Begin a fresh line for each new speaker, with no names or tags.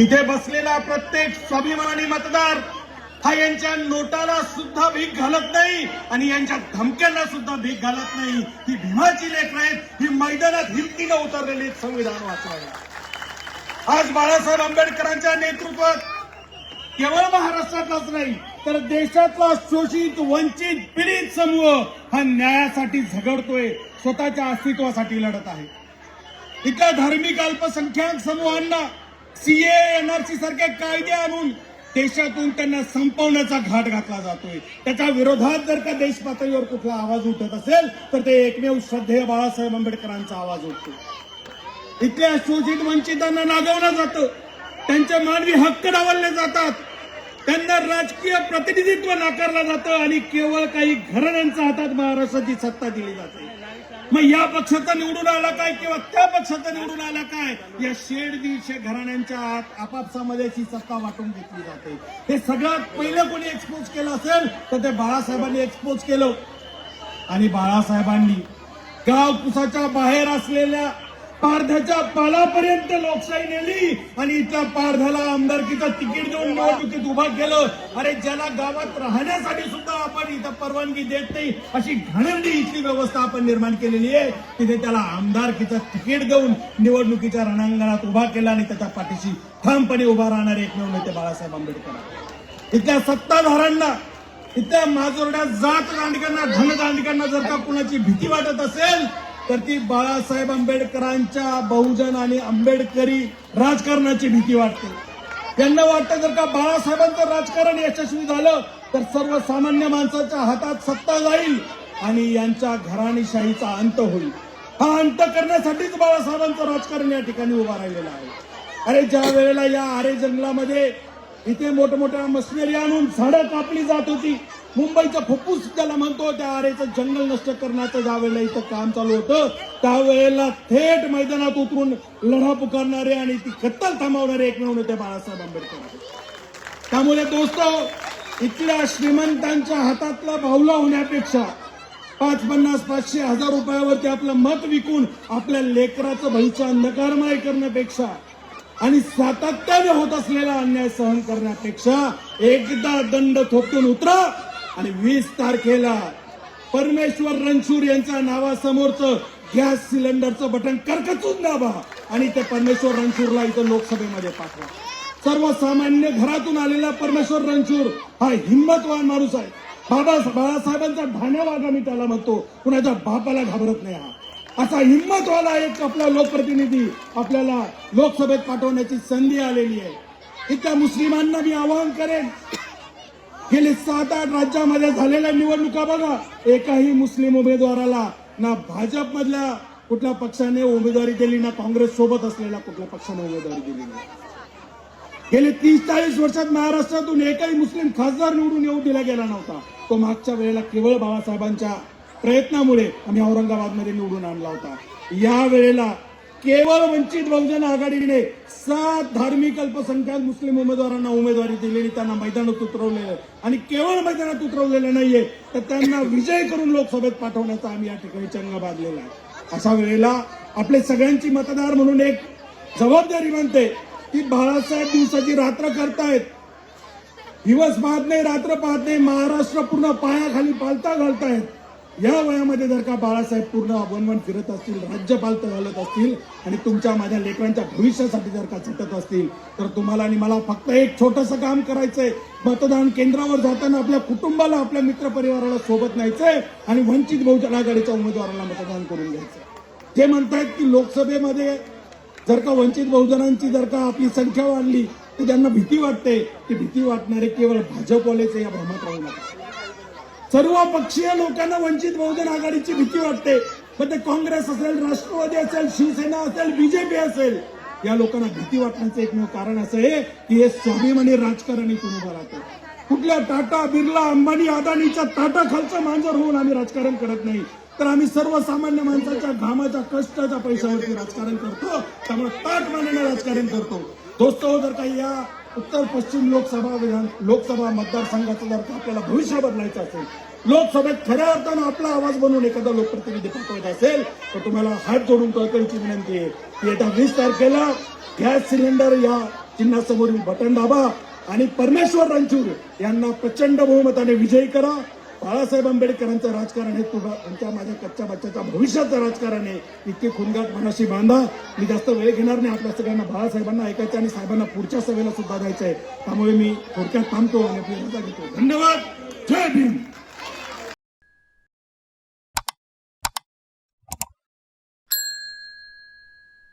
इथे बसलेला प्रत्येक स्वाभिमानी मतदार हा यांच्या नोटाला सुद्धा भीक घालत नाही आणि यांच्या धमक्यांना सुद्धा भीक घालत नाही. ही भीमाची लेख आहेत. ही मैदानात हिमतीनं उतरलेली संविधान वाचवायला. आज बाळासाहेब आंबेडकरांच्या नेतृत्वात केवळ महाराष्ट्रातलाच नाही तर देशातला शोषित वंचित पीडित समूह हा न्यायासाठी झगडतोय स्वतःच्या अस्तित्वासाठी लढत आहे. इथल्या धार्मिक अल्पसंख्याक समूहांना सीए एनआरसी सारखे कायदे आणून देशातून त्यांना संपवण्याचा घाट घातला जातोय. त्याच्या विरोधात जर का देश पातळीवर कुठला आवाज उठत असेल तर ते एकमेव श्रद्धेय बाळासाहेब आंबेडकरांचा आवाज उठतो. इथल्या शोषित वंचितांना नागवलं जातं. त्यांचे मानवी हक्क डावलले जातात. त्यांना राजकीय प्रतिनिधित्व नाकारलं जातं आणि केवळ काही घराण्यांच्या हातात महाराष्ट्राची सत्ता दिली जाते. मग या पक्षाचा निवडून आला काय किंवा त्या पक्षाचा निवडून आला काय? या शेड दीडशे घराण्यांच्या आत आपापसामध्ये ही सत्ता वाटून घेतली जाते. हे सगळ्यात पहिलं कोणी एक्सपोज केलं असेल तर ते बाळासाहेबांनी एक्सपोज केलं. आणि बाळासाहेबांनी गावकुसाच्या बाहेर असलेल्या पारध्याच्या पालापर्यंत लोकशाही नेली आणि इथल्या पारध्याला आमदारकीचं तिकीट देऊन निवडणुकीत उभा केलं. अरे ज्याला गावात राहण्यासाठी सुद्धा आपण इथं परवानगी देत नाही अशी घाणेरडी इथली व्यवस्था आपण निर्माण केलेली आहे. तिथे त्याला आमदारकीचं तिकीट देऊन निवडणुकीच्या रणांगणात उभा केला आणि त्याच्या पाठीशी ठामपणे उभा राहणारे एकमेव नेते बाळासाहेब आंबेडकर. इथल्या सत्ताधाऱ्यांना इथल्या माजोरड्या जात दांडकांना धनदांडकांना जर का कुणाची भीती वाटत असेल तर ती बाळासाहेब आंबेडकरांच्या बहुजन आणि आंबेडकरी राजकारणाची भीती वाटते. त्यांना वाटतं जर का बाळासाहेबांचं राजकारण यशस्वी झालं तर सर्वसामान्य माणसाच्या हातात सत्ता जाईल आणि यांच्या घराणीशाहीचा अंत होईल. हा अंत करण्यासाठीच बाळासाहेबांचं राजकारण या ठिकाणी उभा राहिलेलं आहे. अरे ज्या वेळेला या आरे जंगलामध्ये इथे मोठमोठ्या मशिनरी आणून झाडं कापली जात होती मुंबईचं फुफ्फुस ज्याला म्हणतो त्या आरेचं जंगल नष्ट करण्याचं ज्या वेळेला इथं काम चालू होतं त्यावेळेला थेट मैदानात उतरून लढा पुकारणारे आणि ती खत्तल थांबवणारे एकमेव नेते बाळासाहेब आंबेडकर त्यामुळे दोस्त इथल्या श्रीमंतांच्या हातातला भावला होण्यापेक्षा पाच पन्नास पाचशे हजार रुपयावरती आपलं मत विकून आपल्या लेकराचं भविष्य अंधकारमय करण्यापेक्षा आणि सातत्याने होत असलेला अन्याय सहन करण्यापेक्षा एकदा दंड थोपटून उतरा आणि वीस तारखेला परमेश्वर रणशूर यांच्या नावासमोरचं गॅस सिलेंडरचं बटन करकचून दाबा आणि ते परमेश्वर रणशूरला इथं लोकसभेमध्ये पाठवा. सर्वसामान्य घरातून आलेला परमेश्वर रणशूर हा हिंमतवान माणूस आहे. बाबा बाळासाहेबांचा ढाण्यावागा मी त्याला म्हणतो कुणाच्या बापाला घाबरत नाही हा. असा हिंमतवाला एक आपला लोकप्रतिनिधी आपल्याला लोकसभेत पाठवण्याची संधी आलेली आहे. इथल्या मुस्लिमांना मी आवाहन करेन गेली सात आठ राज्यामध्ये झालेल्या निवडणुका बघा. एकाही मुस्लिम उमेदवाराला ना भाजप मधल्या कुठल्या पक्षाने उमेदवारी दिली ना काँग्रेस सोबत असलेल्या कुठल्या पक्षाने उमेदवारी दिली नाही. गेले तीस चाळीस वर्षात महाराष्ट्रातून एकही मुस्लिम खासदार निवडून येऊ दिला गेला नव्हता. तो मागच्या वेळेला केवळ बाबासाहेबांच्या प्रयत्नामुळे आम्ही औरंगाबादमध्ये निवडून आणला होता. या वेळेला केवळ वंचित बहुजन आघाडीने सात धार्मिक अल्पसंख्याक मुस्लिम उमेदवारांना उमेदवारी दिलेली त्यांना मैदानात उतरवलेलं आणि केवळ मैदानात उतरवलेलं नाहीये तर त्यांना विजय करून लोकसभेत पाठवण्याचा आम्ही या ठिकाणी चंग बांधलेला आहे. अशा वेळेला आपले सगळ्यांची मतदार म्हणून एक जबाबदारी म्हणते की बाळासाहेब दिवसाची रात्र करतायत. दिवस पाहत नाही रात्र पाहत नाही महाराष्ट्र पूर्ण पायाखाली पालता घालतायत. या वयामध्ये जर का बाळासाहेब पूर्ण वनवन फिरत असतील राज्यपाल तर घालत असतील आणि तुमच्या माझ्या लेकरांच्या भविष्यासाठी जर का झटत असतील तर तुम्हाला आणि मला फक्त एक छोटंसं काम करायचंय. मतदान केंद्रावर जाताना आपल्या कुटुंबाला आपल्या मित्रपरिवाराला सोबत न्यायचंय आणि वंचित बहुजन आघाडीच्या उमेदवाराला मतदान करून घ्यायचं जे म्हणतायत की लोकसभेमध्ये जर का वंचित बहुजनांची जर का आपली संख्या वाढली तर त्यांना भीती वाटते. ती भीती वाटणारे केवळ भाजपवालेच या भ्रमात राहू नका. सर्व पक्षीय लोकांना वंचित बहुजन आघाडीची भीती वाटते. पण ते काँग्रेस असेल राष्ट्रवादी असेल शिवसेना असेल बीजेपी असेल या लोकांना भीती वाटण्याचं एकमेव कारण असं आहे की हे स्वाभिमानी राजकारणी इथून उभं राहतं कुठल्या टाटा बिर्ला अंबानी अदानीच्या टाटा खालचं मांजर होऊन आम्ही राजकारण करत नाही. तर आम्ही सर्वसामान्य माणसाच्या घामाच्या कष्टाच्या पैशावरती राजकारण करतो त्यामुळे ताट मानेने राजकारण करतो. दोस्त जर काही या उत्तर पश्चिम लोकसभा विधान लोकसभा मतदारसंघाचं जर का आपल्याला भविष्य बदलायचं असेल
लोकसभेत खऱ्या अर्थानं आपला आवाज बनवून एखादा लोकप्रतिनिधी पाठवायचा असेल तर तुम्हाला हात जोडून कळकळीची विनंती आहे की येत्या वीस तारखेला गॅस सिलेंडर या चिन्हासमोरील बटन दाबा आणि परमेश्वर रणचूर यांना प्रचंड बहुमताने विजयी करा. बाळासाहेब आंबेडकरांचं राजकारण हे तुझा आमच्या माझ्या कच्च्या बच्च्याच्या भविष्याचं राजकारण आहे. इतके खुनगाट मनाशी बांधा. मी जास्त वेळ घेणार नाही आपल्या सगळ्यांना बाळासाहेबांना ऐकायचं आणि साहेबांना पुढच्या सभेला सुद्धा जायचं आहे. त्यामुळे मी थोडक्यात थांबतो आणि आपली रजा घेतो. धन्यवाद. जय भीम.